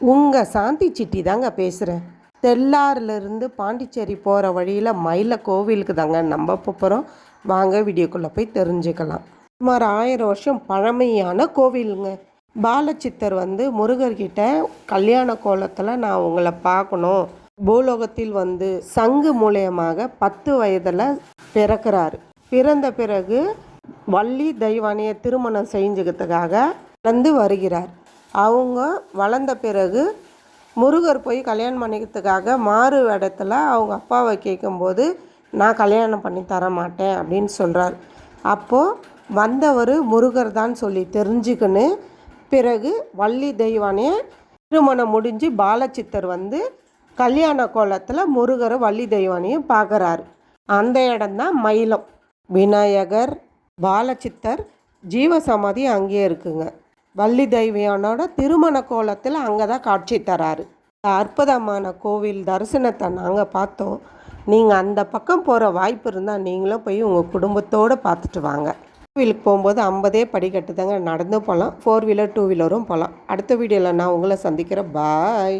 உங்கள் சாந்தி சிட்டி தாங்க பேசுகிறேன் தெல்லாறுலேருந்து பாண்டிச்சேரி போகிற வழியில் மயில கோவிலுக்கு தாங்க நம்ம போகிறோம் வாங்க வீடியோக்குள்ளே போய் தெரிஞ்சுக்கலாம். சுமார் ஆயிரம் வருஷம் பழமையான கோவிலுங்க. பாலச்சித்தர் வந்து முருகர்கிட்ட கல்யாண கோலத்தில் நான் உங்களை பார்க்கணும். பூலோகத்தில் வந்து சங்கு மூலியமாக பத்து வயதில் பிறக்கிறார். பிறந்த பிறகு வள்ளி தெய்வானையை திருமணம் செஞ்சுக்கிறதுக்காக வந்து வருகிறார். அவங்க வளர்ந்த பிறகு முருகர் போய் கல்யாணம் பண்ணிக்கிறதுக்காக மாறு இடத்துல அவங்க அப்பாவை கேட்கும்போது நான் கல்யாணம் பண்ணி தர மாட்டேன் அப்படின்னு சொல்கிறார் அப்போது வந்தவர் முருகர் தான் சொல்லி தெரிஞ்சுக்கின்னு பிறகு வள்ளி தெய்வானே திருமணம் முடிஞ்சு பாலச்சித்தர் வந்து கல்யாண கோலத்தில் முருகரை வள்ளி தெய்வானையும் பார்க்குறாரு. அந்த இடம்தான் மயிலம். விநாயகர் பாலச்சித்தர் ஜீவசமாதி அங்கேயே இருக்குங்க. வள்ளி தெய்வியானோட திருமண கோலத்தில் அங்கே தான் காட்சி தராரு. அற்புதமான கோவில் தரிசனத்தை நாங்கள் பார்த்தோம். நீங்கள் அந்த பக்கம் போகிற வாய்ப்பு இருந்தால் நீங்களும் போய் உங்கள் குடும்பத்தோடு பார்த்துட்டு வாங்க. கோவிலுக்கு போகும்போது ஐம்பதே படிக்கட்டு தாங்க நடந்து போகலாம் ஃபோர் வீலர் டூ வீலரும் போகலாம் அடுத்த வீடியோவில் நான் உங்களை சந்திக்கிறேன். பாய்